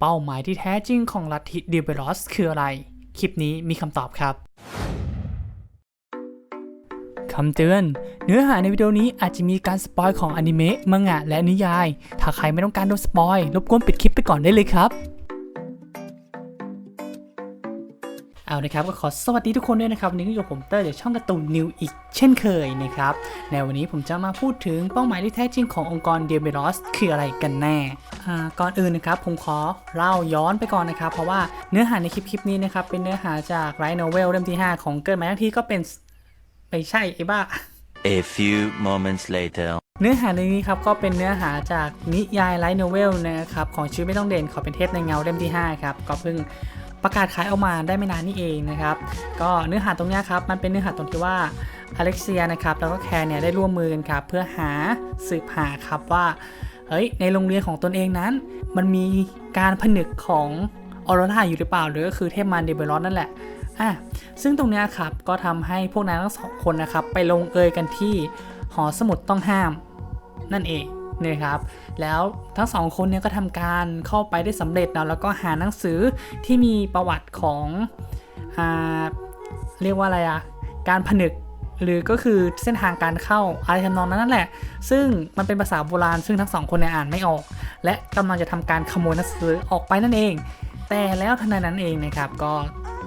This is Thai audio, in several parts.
เป้าหมายที่แท้จริงของลัทธิดิเบลอสคืออะไร คลิปนี้มีคำตอบครับคำเตือน เนื้อหาในวิดีโอนี้อาจจะมีการสปอยของอนิเมะ มังงะ และนิยาย ถ้าใครไม่ต้องการโดนสปอยรบกวนปิดคลิปไปก่อนได้เลยครับ เอานะครับ ก็ขอสวัสดีทุกคนด้วยนะครับ วันนี้ก็อยู่ผมเตอร์จากช่องการ์ตูนนิวอีกเช่นเคยนะครับ ในวันนี้ผมจะมาพูดถึงเป้าหมายที่แท้จริงขององค์กรเดียเบลอสคืออะไรกันแน่ ก่อนอื่นนะครับผมขอเล่าย้อนไปก่อนนะครับ เพราะว่าเนื้อหาในคลิปคลิปนี้นะครับ เป็นเนื้อหาจากไรโนเวลเล่มที่ 5 ของเกิดมาทั้งทีก็เป็นไม่ใช่ไอ้บ้า A few moments later. เนื้อหาในนี้ครับก็เป็นเนื้อหาจากนิยายไลท์โนเวลนะครับของชีวิตไม่ต้องเด่นขอเป็นเทพในเงาเล่มที่ 5 ครับ ก็เพิ่งประกาศขายออกมาได้ไม่นานนี่เองนะครับ ก็เนื้อหาตรงเนี้ยครับ มันเป็นเนื้อหาตรงที่ว่าอเล็กเซียนะครับแล้วก็แคร์เนี่ยได้ร่วมมือกันครับ เพื่อหาสืบหาครับว่า เฮ้ยในโรงเรียนของตนเองนั้น มันมีการผนึกของออโรราอยู่หรือเปล่าหรือก็คือเทพมารเดเบรอนนั่นแหละอะซึ่งตรงนี้ครับก็ทำให้พวกนายทั้งสองคนนะครับ ไปลงเอยกันที่หอสมุดต้องห้าม นั่นเองนะครับ แล้วทั้งสองคนเนี่ยก็ทำการเข้าไปได้สำเร็จนะแล้วก็หาหนังสือที่มีประวัติของอ่าเรียกว่าอะไรอะการผนึก หรือก็คือเส้นทางการเข้าอะไรทำนองนั้นนั่นแหละ ซึ่งมันเป็นภาษาโบราณซึ่งทั้งสองคนเนี่ยอ่านไม่ออก และกำลังจะทำการขโมยหนังสือออกไปนั่นเอง แต่แล้วทันใดนั้นเองนะครับก็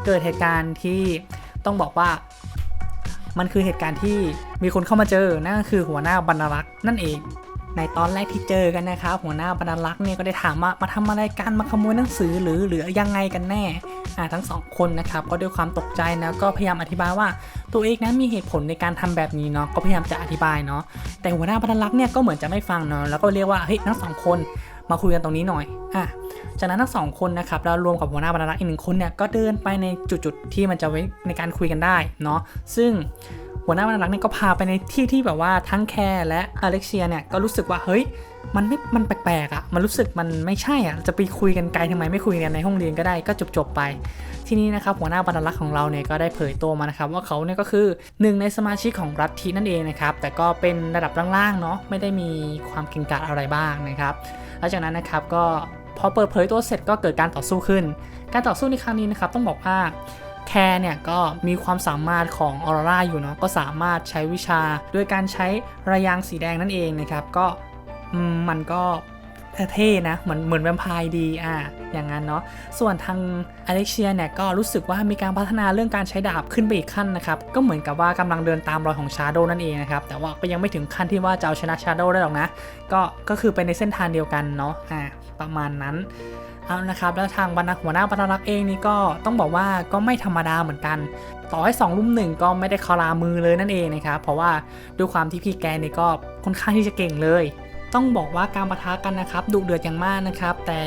เกิดเหตุการณ์ที่ต้องบอกว่ามันคือเหตุการณ์ที่มีคนเข้ามาเจอ นั่นก็คือหัวหน้าบรรลักษ์นั่นเอง ในตอนแรกที่เจอกันนะครับหัวหน้าบรรลักษ์เนี่ยก็ได้ถามว่ามาทำอะไรกันมาขโมยหนังสือหรือหรือยังไงกันแน่อ่าทั้งสองคนนะครับก็ด้วยความตกใจนะก็พยายามอธิบายว่า ตัวเองนั้นมีเหตุผลในการทำแบบนี้เนาะก็พยายามจะอธิบายเนาะแต่หัวหน้าบรรลักษ์เนี่ยก็เหมือนจะไม่ฟังเนาะแล้วก็เรียกว่าเฮ้ยทั้งสองคนมาคุยกันตรงนี้หน่อยอะจากนั้นทั้งสองคนนะครับแล้วรวมกับหัวหน้าบรรลักษ์อีกหนึ่งคนเนี่ยก็เดินไปในจุดๆที่มันจะไว้ในการคุยกันได้เนาะซึ่ง หัวหน้าบรรลักษ์เนี่ยก็พาไปในที่ที่แบบว่าทั้งแคร์และอเล็กเซียเนี่ยก็รู้สึกว่าเฮ้ยมันไม่ มันแปลกๆอะ่ะ มันรู้สึกมันไม่ใช่อะ่ะ จะไปคุยกันไกลทำไมไม่คุยกันในห้องเรียนก็ได้ ก็จบๆไป ที่นี้นะครับหัวหน้าบรรลักษ์ของเราเนี่ยก็ได้เผยตัวมานะครับว่าเขาเนี่ยก็คือหนึ่งในสมาชิกของรัฐทีนั่นเองนะครับ แต่ก็เป็นระดับล่างๆเนาะ ไม่ได้มีความเก่งกาจอะไรบ้างนะครับ หลังจากนั้นนะครับก็พอเปิดเผยตัวเสร็จก็เกิดการต่อสู้ขึ้น การต่อสู้ในครั้งนี้นะครับต้องบอกว่า แคร์เนี่ยก็มีความสามารถของออร่าอยู่เนาะก็สามารถใช้วิชา โดยการใช้ระยางสีแดงนั่นเองนะครับ ก็มันก็เท่ๆนะเหมือนเหมือนแวมไพร์ดีอะอย่างนั้นเนาะส่วนทางอเล็กเซียเนี่ยก็รู้สึกว่ามีการพัฒนาเรื่องการใช้ดาบขึ้นไปอีกขั้นนะครับ ก็เหมือนกับว่ากำลังเดินตามรอยของชาโดนั่นเองนะครับ แต่ว่าก็ยังไม่ถึงขั้นที่ว่าจะเอาชนะชาโดได้หรอกนะ ก็ก็คือไปในเส้นทางเดียวกันเนาะอ่าประมาณนั้น เอานะครับแล้วทางบรรณาหัวหน้าบรรลักษ์เองนี่ก็ต้องบอกว่าก็ไม่ธรรมดาเหมือนกัน ต่อให้2รุ่มหนึ่งก็ไม่ได้คารามือเลยนั่นเองนะครับเพราะว่าด้วยความที่พี่แกนี่ก็ค่อนข้างที่จะเก่งเลย ต้องบอกว่าการประทะกันนะครับดุเดือดอย่างมากนะครับ แต่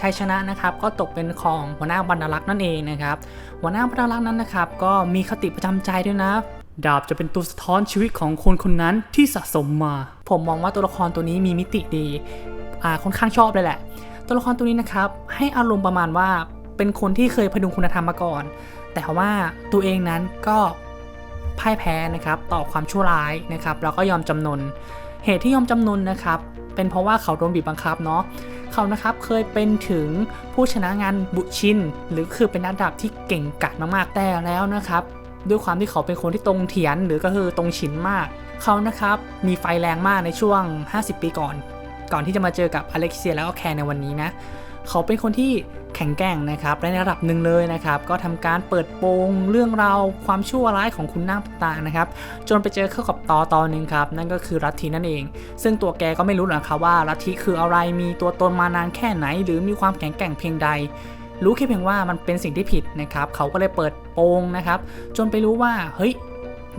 ชัยชนะนะครับก็ตกเป็นของหัวหน้าบรรลักษ์นั่นเองนะครับหัวหน้าบรรลักษ์นั้นนะครับก็มีคติประจำใจด้วยนะดาบจะเป็นตัวสะท้อนชีวิตของคนคนนั้นที่สะสมมา ผมมองว่าตัวละครตัวนี้มีมิติดี อ่าค่อนข้างชอบเลยแหละ ตัวละครตัวนี้นะครับให้อารมณ์ประมาณว่าเป็นคนที่เคยพดุงคุณธรรมมาก่อน แต่ว่าตัวเองนั้นก็พ่ายแพ้นะครับต่อความชั่วร้ายนะครับแล้วก็ยอมจำนน เหตุที่ยอมจำนนนะครับเป็นเพราะว่าเขาโดนบีบบังคับเนาะเขานะครับเคยเป็นถึงผู้ชนะงานบุชิน หรือคือเป็นนักดาบที่เก่งกาจมากๆแต่แล้วนะครับ ด้วยความที่เขาเป็นคนที่ตรงเถียนหรือก็คือตรงฉินมาก เขานะครับมีไฟแรงมากในช่วง 50 ปีก่อน ก่อนที่จะมาเจอกับอเล็กเซียแล้วก็แคร์ในวันนี้นะ เขาเป็นคนที่แข็งแกร่งนะครับและในระดับหนึ่งเลยนะครับ ก็ทำการเปิดโปงเรื่องราวความชั่วร้ายของคุณนางต่างๆนะครับ จนไปเจอเข้ากับตอตอนหนึ่งครับ นั่นก็คือลัทธินั่นเอง ซึ่งตัวแกก็ไม่รู้หรอกครับว่าลัทธิคืออะไรมีตัวตนมานานแค่ไหน หรือมีความแข็งแกร่งเพียงใด รู้แค่เพียงว่ามันเป็นสิ่งที่ผิดนะครับ เขาก็เลยเปิดโปงนะครับ จนไปรู้ว่าเฮ้ย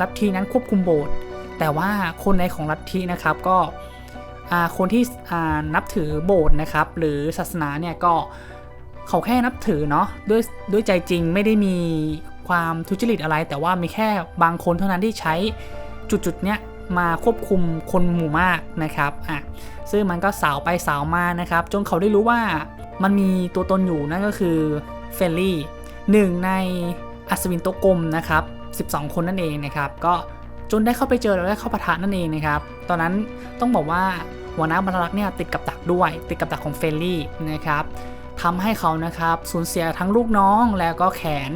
ลัทธินั้นควบคุมโบสถ์แต่ว่าคนในของลัทธินะครับก็ คนที่นับถือโบสถ์นะครับ หรือศาสนาเนี่ยก็เขาแค่นับถือเนาะด้วยด้วยใจจริงไม่ได้มีความทุจริตอะไร แต่ว่ามีแค่บางคนเท่านั้นที่ใช้จุดๆเนี้ยมาควบคุมคนหมู่มากนะครับอะซึ่งมันก็สาวไปสาวมานะครับ จนเขาได้รู้ว่ามันมีตัวตนอยู่นั่นก็คือเฟลลี่หนึ่งในอัศวินโตกลมนะครับ 12 คนนั่นเองนะครับ ก็จนได้เข้าไปเจอแล้วได้เข้าปะทะนั่นเองนะครับ ตอนนั้นต้องบอกว่า หัวหน้าบรรลักษ์เนี่ยติดกับดักด้วย ติดกับดักของเฟลลี่นะครับทำให้เขานะครับสูญเสียทั้งลูกน้องแล้วก็แขน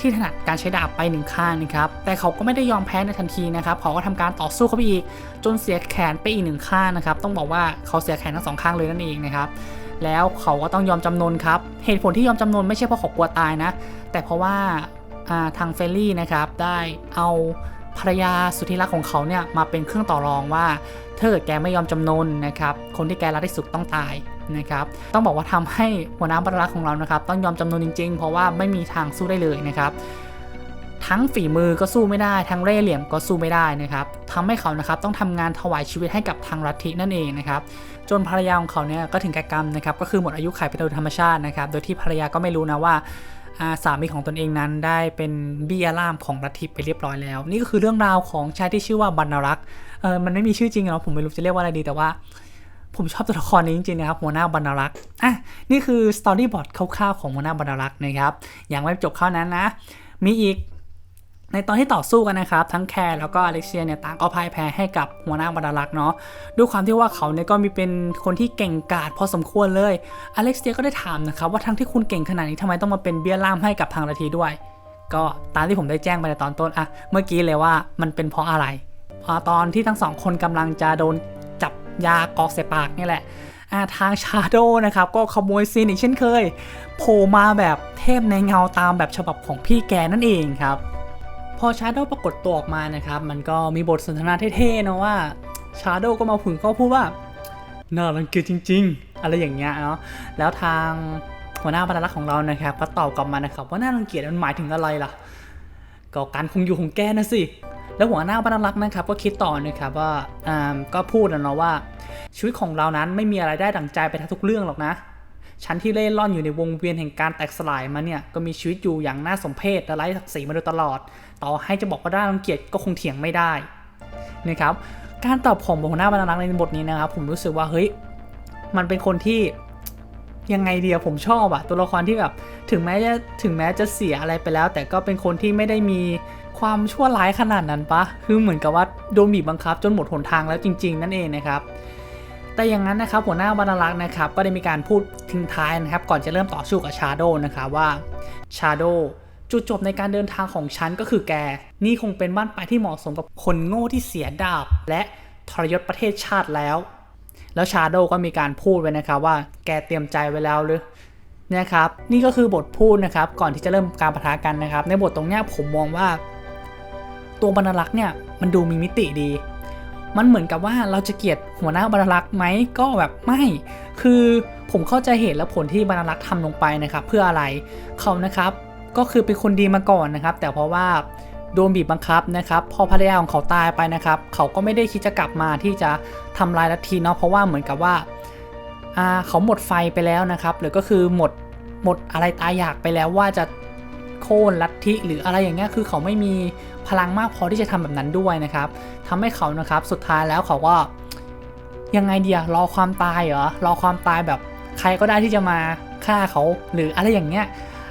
ที่ถนัดการใช้ดาบไปหนึ่งข้างนะครับ แต่เขาก็ไม่ได้ยอมแพ้ในทันทีนะครับ เขาก็ทำการต่อสู้เข้าไปอีก จนเสียแขนไปอีกหนึ่งข้างนะครับ ต้องบอกว่าเขาเสียแขนทั้งสองข้างเลยนั่นเองนะครับ แล้วเขาก็ต้องยอมจำนนครับ เหตุผลที่ยอมจำนนไม่ใช่เพราะเขากลัวตายนะ แต่เพราะว่าอ่าทางเฟลลี่นะครับได้เอา ภรรยาสุดที่รักของเขาเนี่ยมาเป็นเครื่องต่อรองว่าถ้าเกิดแกไม่ยอมจำนนนะครับคนที่แกรักที่สุดต้องตายนะครับต้องบอกว่าทำให้หัวหน้าบรรลักษ์ของเรานะครับ ต้องยอมจำนนจริง ๆ เพราะว่าไม่มีทางสู้ได้เลยนะครับ ทั้งฝีมือก็สู้ไม่ได้ ทั้งเล่เหลี่ยมก็สู้ไม่ได้นะครับทำให้เขานะครับต้องทำงานถวายชีวิตให้กับทางลัทธินั่นเองนะครับจนภรรยาของเขาเนี่ยก็ถึงแก่กรรมนะครับก็คือหมดอายุขัยไปโดยธรรมชาตินะครับ โดยที่ภรรยาก็ไม่รู้นะว่า สามีของตนเองนั้นได้เป็นเบียล่ามของลัทธิไปเรียบร้อยแล้ว นี่ก็คือเรื่องราวของชายที่ชื่อว่าบรรณรักษ์เออมันไม่มีชื่อจริงหรอกผมไม่รู้จะเรียกว่าอะไรดีแต่ว่าผมชอบตัวละครนี้จริงๆนะครับหัวหน้าบรรณรักษ์อะนี่คือสตอรี่บอร์ดคร่าวๆของหัวหน้าบรรณรักษ์นะครับยังไม่จบเท่านั้นนะ มีอีก ในตอนที่ต่อสู้กันนะครับ ทั้งแคร์แล้วก็อเล็กเซียเนี่ยต่างก็พ่ายแพ้ให้กับหัวหน้าบรรลักษ์เนาะด้วยความที่ว่าเขาเนี่ยก็มีเป็นคนที่เก่งกาจพอสมควรเลยอเล็กเซียก็ได้ถามนะครับว่าทั้งที่คุณเก่งขนาดนี้ทำไมต้องมาเป็นเบี้ยล่ามให้กับทางลัทธิด้วย ก็ตามที่ผมได้แจ้งไปในตอนต้นอะเมื่อกี้เลยว่ามันเป็นเพราะอะไรพอตอนที่ทั้งสองคนกำลังจะโดนจับยากอกใส่ปากนี่แหละอาทางชาโดนะครับก็ขโมยซีนอีกเช่นเคยโผล่มาแบบเทพในเงาตามแบบฉบับของพี่แกนั่นเองครับ พอชาร์โดปรากฏตัวออกมานะครับ มันก็มีบทสนทนาเท่ๆนะว่าชาร์โดก็มาผึ่งก็พูดว่าน่ารังเกียจจริง ๆ อะไรอย่างเงี้ยเนาะแล้วทางหัวหน้าบรรลักษ์ของเรานะครับ ก็ตอบกลับมานะครับ ว่าน่ารังเกียจมันหมายถึงอะไรล่ะ ก็การคงอยู่ของแกนะสิแล้วหัวหน้าบรรลักษ์นะครับ ก็คิดต่อนะครับว่าอ่าก็พูดนะเนาะว่า ชีวิตของเรานั้นไม่มีอะไรได้ดั่งใจไปทั้งทุกเรื่องหรอกนะ ฉันที่เล่ร่อนอยู่ในวงเวียนแห่งการแตกสลายมาเนี่ยก็มีชีวิตอยู่อย่างน่าสมเพชและไร้ศักดิ์ศรีมาโดยตลอด ต่อให้จะบอกว่าได้รังเกียจก็คงเถียงไม่ได้นะครับการตอบของหัวหน้าบรรลักษ์ในบทนี้นะครับผมรู้สึกว่าเฮ้ยมันเป็นคนที่ยังไงเดียผมชอบอะตัวละครที่แบบถึงแม้จะถึงแม้จะเสียอะไรไปแล้ว แต่ก็เป็นคนที่ไม่ได้มีความชั่วร้ายขนาดนั้นปะคือเหมือนกับว่าโดนบีบบังคับจนหมดหนทางแล้วจริง ๆ นั่นเองนะครับ แต่อย่างนั้นนะครับหัวหน้าบรรลักษ์นะครับก็ได้มีการพูดทิ้งท้ายนะครับ ก่อนจะเริ่มต่อสู้กับชาโดนะครับว่าชาโดจุดจบในการเดินทางของฉันก็คือแก นี่คงเป็นบ้านปลายที่เหมาะสมกับคนโง่ที่เสียดาบ และทรยศประเทศชาติแล้ว แล้วชาโดก็มีการพูดไว้นะครับว่าแกเตรียมใจไว้แล้วหรือนะครับนี่ก็คือบทพูดนะครับ ก่อนที่จะเริ่มการปะทะกันนะครับ ในบทตรงเนี้ยผมมองว่า ตัวบรรลักษ์เนี่ยมันดูมีมิติดี มันเหมือนกับว่าเราจะเกลียดหัวหน้าบรรลักษ์ไหมก็แบบไม่ คือผมเข้าใจเหตุและผลที่บรรลักษ์ทำลงไปนะครับ เพื่ออะไรเขานะครับ ก็คือเป็นคนดีมาก่อนนะครับ แต่เพราะว่าโดนบีบบังคับนะครับ พอภรรยาของเขาตายไปนะครับ เขาก็ไม่ได้คิดจะกลับมาที่จะทำลายลัทธิเนาะเพราะว่าเหมือนกับว่าเขาหมดไฟไปแล้วนะครับ หรือก็คือหมดหมดอะไรตายอยากไปแล้วว่าจะ โค่นลัทธิหรืออะไรอย่างเงี้ยคือเขาไม่มีพลังมากพอที่จะทำแบบนั้นด้วยนะครับทำให้เขานะครับสุดท้ายแล้วเขาก็ยังไงเดียรอความตายเหรอรอความตายแบบใครก็ได้ที่จะมาฆ่าเขาหรืออะไรอย่างเงี้ย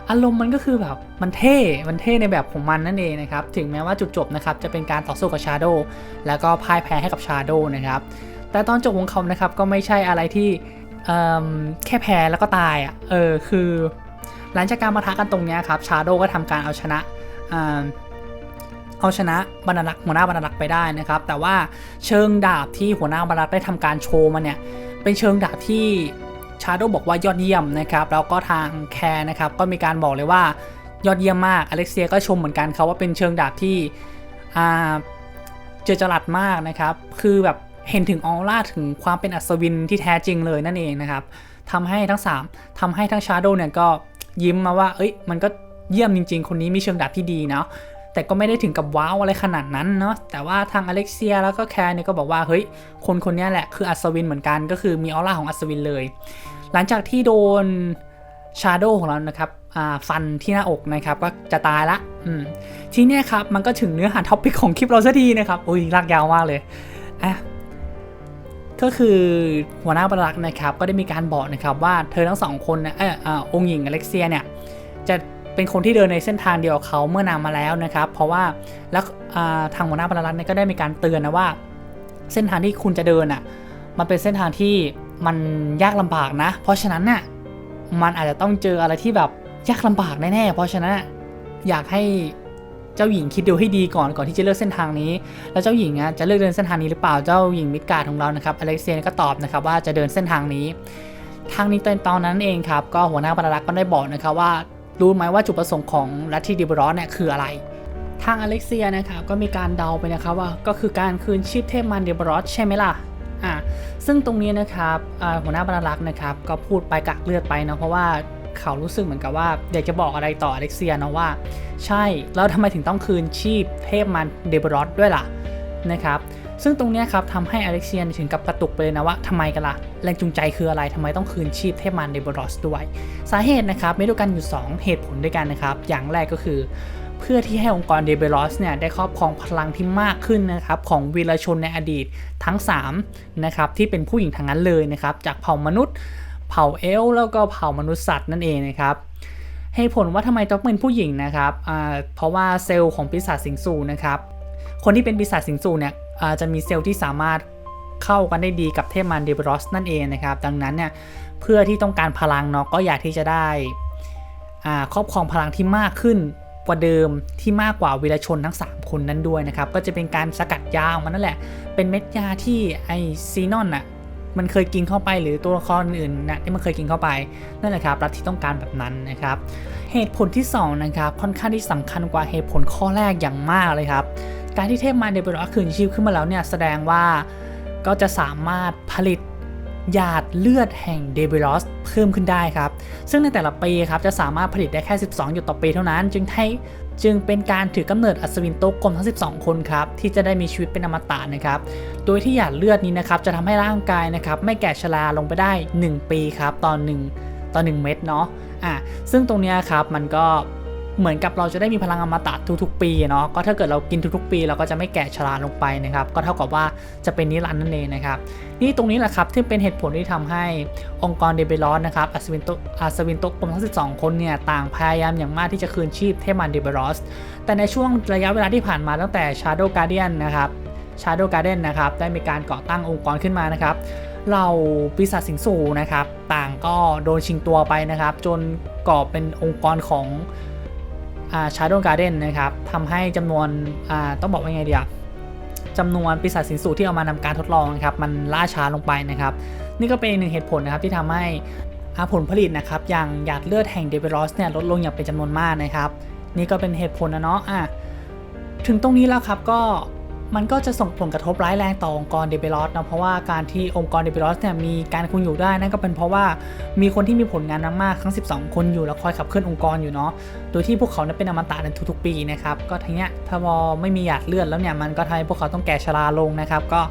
อารมณ์มันก็คือแบบมันเท่ มันเท่ในแบบของมันนั่นเองนะครับ ถึงแม้ว่าจุดจบนะครับจะเป็นการต่อสู้กับชาโดแล้วก็พ่ายแพ้ให้กับชาโดนะครับ แต่ตอนจบของเขานะครับก็ไม่ใช่อะไรที่แค่แพ้แล้วก็ตายอะ เออคือ หลังจากการมาทะกันตรงนี้ครับชาโดก็ทำการเอาชนะเอาชนะบรรลักษ์หัวหน้าบรรลักษ์ไปได้นะครับ แต่ว่าเชิงดาบที่หัวหน้าบรรลักษ์ได้ทำการโชว์มาเนี่ยเป็นเชิงดาบที่ชาโดบอกว่ายอดเยี่ยมนะครับแล้วก็ทางแคร์นะครับก็มีการบอกเลยว่ายอดเยี่ยมมากอเล็กเซียก็ชมเหมือนกันครับว่าเป็นเชิงดาบที่เจอจรัสมากนะครับ คือแบบเห็นถึงออร่าถึงความเป็นอัศวินที่แท้จริงเลยนั่นเองนะครับทำให้ทั้ง 3ทำให้ทั้งชาโดเนี่ยก็ ยิ้มมาว่า เอ้ย มันก็เยี่ยมจริง ๆ คนนี้มีเชิงดาบที่ดีเนาะแต่ก็ไม่ได้ถึงกับว้าวอะไรขนาดนั้นเนาะแต่ว่าทางอเล็กเซียแล้วก็แคร์เนี่ยก็บอกว่าเฮ้ยคนคนนี้แหละคืออัศวินเหมือนกันก็คือมีออร่าของอัศวินเลย หลังจากที่โดนชาโดของเรานะครับฟันที่หน้าอกนะครับก็จะตายละทีนี้ครับมันก็ถึงเนื้อหาท็อปิกของคลิปเราสักทีนะครับอุ้ยลากยาวมากเลยอะ ก็คือหัวหน้าบรรลักษ์นะครับก็ได้มีการบอกนะครับว่าเธอทั้งสองคนนะเอออองค์หญิงอเล็กเซียเนี่ยจะเป็นคนที่เดินในเส้นทางเดียวกับเขาเมื่อนานมาแล้วนะครับ เพราะว่าแล้วทางหัวหน้าบรรลักษ์เนี่ยก็ได้มีการเตือนนะว่า เส้นทางที่คุณจะเดินอะมันเป็นเส้นทางที่มันยากลำบากนะ เพราะฉะนั้นน่ะมันอาจจะต้องเจออะไรที่แบบยากลำบากแน่ๆเพราะฉะนั้นอยากให้ เจ้าหญิงคิดดูให้ดีก่อนก่อนที่จะเลือกเส้นทางนี้ แล้วเจ้าหญิงอะจะเลือกเดินเส้นทางนี้หรือเปล่าเจ้าหญิงมิดการ์ดของเรานะครับอเล็กเซียก็ตอบนะครับว่าจะเดินเส้นทางนี้ทางนี้ตอนตอนนั้นเองครับก็หัวหน้าบรรลักษ์ก็ได้บอกนะครับว่ารู้ไหมว่าจุดประสงค์ของลัทธิดิบรอสเนี่ยคืออะไรทางอเล็กเซียนะครับก็มีการเดาไปนะครับว่าก็คือการคืนชีพเทพมันเดบรอสใช่ไหมล่ะอ่าซึ่งตรงนี้นะครับหัวหน้าบรรลักษ์นะครับก็พูดไปกักเลือดไปนะเพราะว่า เขารู้สึกเหมือนกับว่าอยากจะบอกอะไรต่ออเล็กเซียนะว่า ใช่แล้วทำไมถึงต้องคืนชีพเทพมันเดบรอสด้วยล่ะนะครับซึ่งตรงนี้ครับทำให้อเล็กเซียนถึงกับกระตุกไปเลยนะว่าทำไมกันล่ะแรงจูงใจคืออะไรทำไมต้องคืนชีพเทพมันเดบรอสด้วย สาเหตุนะครับมีด้วยกันอยู่ 2 เหตุผลด้วยกันนะครับ อย่างแรกก็คือเพื่อที่ให้องค์กรเดเบรอสเนี่ยได้ครอบครองพลังที่มากขึ้นนะครับของวีรชนในอดีตทั้ง3นะครับที่เป็นผู้หญิงทั้งนั้นเลยนะครับจากเผ่ามนุษย์ เผ่าเอลแล้วก็เผ่ามนุษย์สัตว์นั่นเองนะครับเหตุผลว่าทำไมต้องเป็นผู้หญิงนะครับเพราะว่าเซลล์ของปีศาจสิงสูนะครับ คนที่เป็นปีศาจสิงสูเนี่ยจะมีเซลล์ที่สามารถเข้ากันได้ดีกับเทพมันเดบรอสนั่นเองนะครับ ดังนั้นเนี่ยเพื่อที่ต้องการพลังเนาะก็อยากที่จะได้ครอบครองพลังที่มากขึ้นกว่าเดิมที่มากกว่าวีรชนทั้ง 3 คนนั้นด้วยนะครับ ก็จะเป็นการสกัดยาออกมานั่นแหละ เป็นเม็ดยาที่ไอซีนอนน่ะ มันเคยกินเข้าไปหรือตัวละครอื่นๆนะที่มันเคยกินเข้าไปนั่นแหละครับรัฐที่ต้องการแบบนั้นนะครับ เหตุผลที่สองนะครับค่อนข้างที่สำคัญกว่าเหตุผลข้อแรกอย่างมากเลยครับ การที่เทพมารเดเบรอคืนชีพขึ้นมาแล้วเนี่ยแสดงว่าก็จะสามารถผลิตหยาดเลือดแห่งเดเบรอสเพิ่มขึ้นได้ครับ ซึ่งในแต่ละปีครับจะสามารถผลิตได้แค่ 12 หยดต่อปีเท่านั้น จึงให้ จึงเป็นการถือกำเนิดอัศวินโต๊กลมทั้ง 12 คนครับที่จะได้มีชีวิตเป็นอมตะนะครับ โดยที่หยาดเลือดนี้นะครับจะทำให้ร่างกายนะครับไม่แก่ชราลงไปได้ 1 ปีครับตอน1ตอน1เม็ดเนาะอะซึ่งตรงนี้ครับมันก็ เหมือนกับเราจะได้มีพลังอมตะทุกๆ ปีเนาะก็ถ้าเกิดเรากินทุกๆ ปี เราก็จะไม่แก่ชราลงไปนะครับก็เท่ากับว่าจะเป็นนิรันดร์นั่นเองนะครับนี่ตรงนี้แหละครับที่เป็นเหตุผลที่ทำให้องค์กรเดเบลอสนะครับอัศวินโตอัศวินโตกลมทั้ง 12 คนเนี่ยต่างพยายามอย่างมากที่จะคืนชีพเทมันเดเบลอสแต่ในช่วงระยะเวลาที่ผ่านมาตั้งแต่ Shadow Guardian นะครับ Shadow Garden นะครับได้มีการก่อตั้งองค์กรขึ้นมานะครับเราปีศาจสิงสูนะครับ ต่างก็โดนชิงตัวไปนะครับ จนก่อเป็นองค์กรของ อาร์ดอนการ์เด้นะครับทำให้จำนวนอาต้องบอกว่าไงดีอะจำนวนปีศาจสิงสูที่เอามานำการทดลองนะครับมันล่าช้าลงไปนะครับ นี่ก็เป็นอีกหนึ่งเหตุผลนะครับที่ทำให้อาผลผลิตนะครับอย่างหยาดเลือดแห่งเดเบรอสเนี่ยลดลงอย่างเป็นจำนวนมากนะครับ นี่ก็เป็นเหตุผลนะเนาะอะถึงตรงนี้แล้วครับก็ มันก็จะส่งผลกระทบร้ายแรงต่อองค์กรเดเบลอสนะเพราะว่าการที่องค์กรเดเบลอสเนี่ยมีการคงอยู่ได้นั่นก็เป็นเพราะว่ามีคนที่มีผลงานมากๆทั้ง 12 คนอยู่แล้วคอยขับเคลื่อนองค์กรอยู่เนาะโดยที่พวกเขาเนี่ยเป็นอมตะในทุกๆ ปีนะครับก็ทีเนี้ยถ้าพอไม่มีหยาดเลือดแล้วเนี่ยมันก็ทำให้พวกเขาต้องแก่ชราลงนะครับก็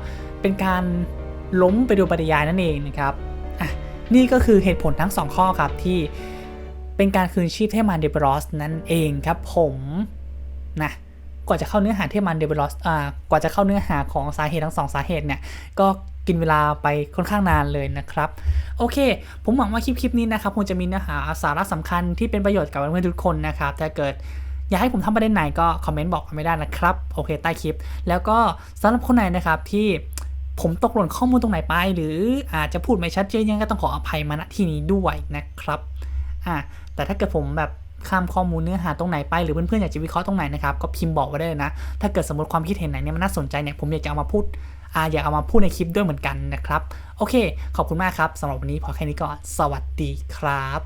เป็นการล้มไปโดยปริยายนั่นเองนะครับอะนี่ก็คือเหตุผลทั้งสองข้อครับที่เป็นการคืนชีพเทพมันเดเบรอสนั่นเองครับผมนะ กว่าจะเข้าเนื้อหาเทพมันเดเบรอสอ่ากว่าจะเข้าเนื้อหาของสาเหตุทั้งสองสาเหตุเนี่ยก็กินเวลาไปค่อนข้างนานเลยนะครับ โอเค ผมหวังว่าคลิปคลิปนี้นะครับคงจะมีเนื้อหาสาระสำคัญที่เป็นประโยชน์กับเพื่อนทุกคนนะครับถ้าเกิดอยากให้ผมทำประเด็นไหนก็คอมเมนต์บอกไม่ได้นะครับโอเคใต้คลิป แล้วก็สำหรับคนไหนนะครับที่ผมตกหล่นข้อมูลตรงไหนไป หรืออาจจะพูดไม่ชัดเจนยังก็ต้องขออภัยมาณที่นี้ด้วยนะครับอะแต่ถ้าเกิดผมแบบ ข้ามข้อมูลเนื้อหาตรงไหนไปหรือเพื่อนๆอยากจะวิเคราะห์ตรงไหนนะครับก็พิมพ์บอกไว้ได้เลยนะ ถ้าเกิดสมมติความคิดเห็นไหนเนี่ยมันน่าสนใจเนี่ยผมอยากจะเอามาพูดอาอยากเอามาพูดในคลิปด้วยเหมือนกันนะครับ โอเค ขอบคุณมากครับสำหรับวันนี้พอแค่นี้ก่อน สวัสดีครับ